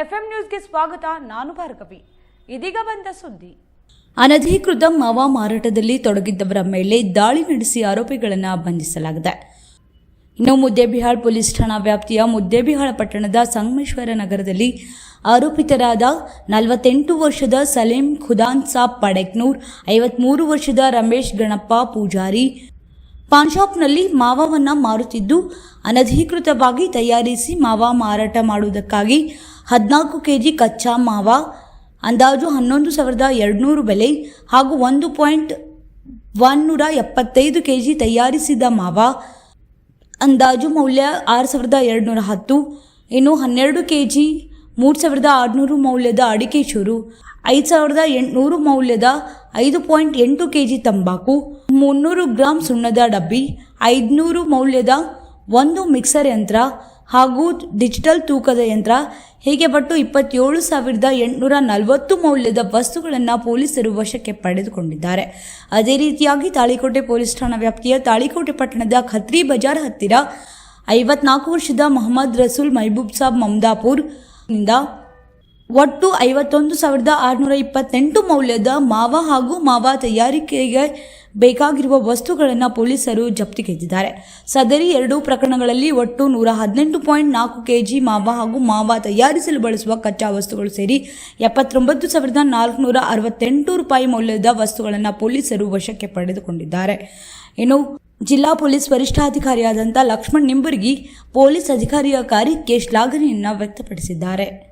FM ನ್ಯೂಸ್ಗೆ ಸ್ವಾಗತ, ನಾನು ಭಾರ್ಗವಿ. ಇದೀಗ ಬಂದ ಸುದ್ದಿ. ಅನಧಿಕೃತ ಮಾವ ಮಾರಾಟದಲ್ಲಿ ತೊಡಗಿದ್ದವರ ಮೇಲೆ ದಾಳಿ ನಡೆಸಿ ಆರೋಪಿಗಳನ್ನು ಬಂಧಿಸಲಾಗಿದೆ. ಇನ್ನು ಮುದ್ದೇಬಿಹಾಳ್ ಪೊಲೀಸ್ ಠಾಣಾ ವ್ಯಾಪ್ತಿಯ ಮುದ್ದೇಬಿಹಾಳ ಪಟ್ಟಣದ ಸಂಗಮೇಶ್ವರ ನಗರದಲ್ಲಿ ಆರೋಪಿತರಾದ ನಲವತ್ತೆಂಟು ವರ್ಷದ ಸಲೀಂ ಖುದಾನ್ ಸಾಬ್ ಪಡೆಕ್ನೂರ್, ಐವತ್ಮೂರು ವರ್ಷದ ರಮೇಶ್ ಗಣಪ್ಪ ಪೂಜಾರಿ ಪಾನ್ ಶಾಪ್ನಲ್ಲಿ ಮಾವವನ್ನು ಮಾರುತ್ತಿದ್ದು, ಅನಧಿಕೃತವಾಗಿ ತಯಾರಿಸಿ ಮಾವ ಮಾರಾಟ ಮಾಡುವುದಕ್ಕಾಗಿ ಹದಿನಾಲ್ಕು ಕೆ ಜಿ ಕಚ್ಚಾ ಮಾವ, ಅಂದಾಜು ಹನ್ನೊಂದು ಸಾವಿರದ ಎರಡುನೂರು ಬೆಲೆ ಹಾಗೂ ಒಂದು ಪಾಯಿಂಟ್ ಒನ್ನೂರ ಎಪ್ಪತ್ತೈದು ಕೆ ಜಿ ತಯಾರಿಸಿದ ಮಾವ, ಅಂದಾಜು ಮೌಲ್ಯ ಆರು ಸಾವಿರದ ಎರಡುನೂರ ಹತ್ತು, ಇನ್ನು ಹನ್ನೆರಡು ಕೆ ಜಿ ಮೂರು ಸಾವಿರದ ಆರುನೂರು ಮೌಲ್ಯದ ಅಡಿಕೆ ಚೂರು, ಐದು ಸಾವಿರದ ಎಂಟುನೂರು ಮೌಲ್ಯದ ಐದು ಪಾಯಿಂಟ್ ಎಂಟು ಕೆ ಜಿ ತಂಬಾಕು, ಮುನ್ನೂರು ಗ್ರಾಂ ಸುಣ್ಣದ ಡಬ್ಬಿ, ಐದುನೂರು ಮೌಲ್ಯದ ಒಂದು ಮಿಕ್ಸರ್ ಯಂತ್ರ ಹಾಗೂ ಡಿಜಿಟಲ್ ತೂಕದ ಯಂತ್ರ, ಹೀಗೆ ಒಟ್ಟು ಇಪ್ಪತ್ತೇಳು ಸಾವಿರದ ಎಂಟುನೂರ ನಲವತ್ತು ಮೌಲ್ಯದ ವಸ್ತುಗಳನ್ನು ಪೊಲೀಸರು ವಶಕ್ಕೆ ಪಡೆದುಕೊಂಡಿದ್ದಾರೆ. ಅದೇ ರೀತಿಯಾಗಿ ತಾಳಿಕೋಟೆ ಪೊಲೀಸ್ ಠಾಣಾ ವ್ಯಾಪ್ತಿಯ ತಾಳಿಕೋಟೆ ಪಟ್ಟಣದ ಖತ್ರಿ ಬಜಾರ್ ಹತ್ತಿರ ಐವತ್ನಾಲ್ಕು ವರ್ಷದ ಮೊಹಮ್ಮದ್ ರಸೂಲ್ ಮೈಬೂಬ್ ಸಾಬ್ ಮಮದಾಪುರ್ನಿಂದ ಒಟ್ಟು ಐವತ್ತೊಂದು ಸಾವಿರದ ಆರುನೂರ ಇಪ್ಪತ್ತೆಂಟು ಮೌಲ್ಯದ ಮಾವ ಹಾಗೂ ಮಾವ ತಯಾರಿಕೆಗೆ ಬೇಕಾಗಿರುವ ವಸ್ತುಗಳನ್ನು ಪೊಲೀಸರು ಜಪ್ತಿಗೆದ್ದಿದ್ದಾರೆ ಸದರಿ ಎರಡೂ ಪ್ರಕರಣಗಳಲ್ಲಿ ಒಟ್ಟು ನೂರ ಹದಿನೆಂಟು ಪಾಯಿಂಟ್ ನಾಲ್ಕು ಕೆಜಿ ಮಾವ ಹಾಗೂ ಮಾವ ತಯಾರಿಸಲು ಬಳಸುವ ಕಚ್ಚಾ ವಸ್ತುಗಳು ಸೇರಿ ಎಪ್ಪತ್ತೊಂಬತ್ತು ಸಾವಿರದ ನಾಲ್ಕುನೂರ ಅರವತ್ತೆಂಟು ರೂಪಾಯಿ ಮೌಲ್ಯದ ವಸ್ತುಗಳನ್ನು ಪೊಲೀಸರು ವಶಕ್ಕೆ ಪಡೆದುಕೊಂಡಿದ್ದಾರೆ. ಇನ್ನು ಜಿಲ್ಲಾ ಪೊಲೀಸ್ ವರಿಷ್ಠಾಧಿಕಾರಿಯಾದಂಥ ಲಕ್ಷ್ಮಣ್ ನಿಂಬರ್ಗಿ ಪೊಲೀಸ್ ಅಧಿಕಾರಿಯ ಕಾರ್ಯಕ್ಕೆ ಶ್ಲಾಘನೆಯನ್ನು ವ್ಯಕ್ತಪಡಿಸಿದ್ದಾರೆ.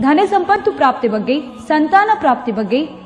ಧನ ಸಂಪತ್ತು ಪ್ರಾಪ್ತಿ ಬಗ್ಗೆ ಸಂತಾನ ಪ್ರಾಪ್ತಿ ಬಗ್ಗೆ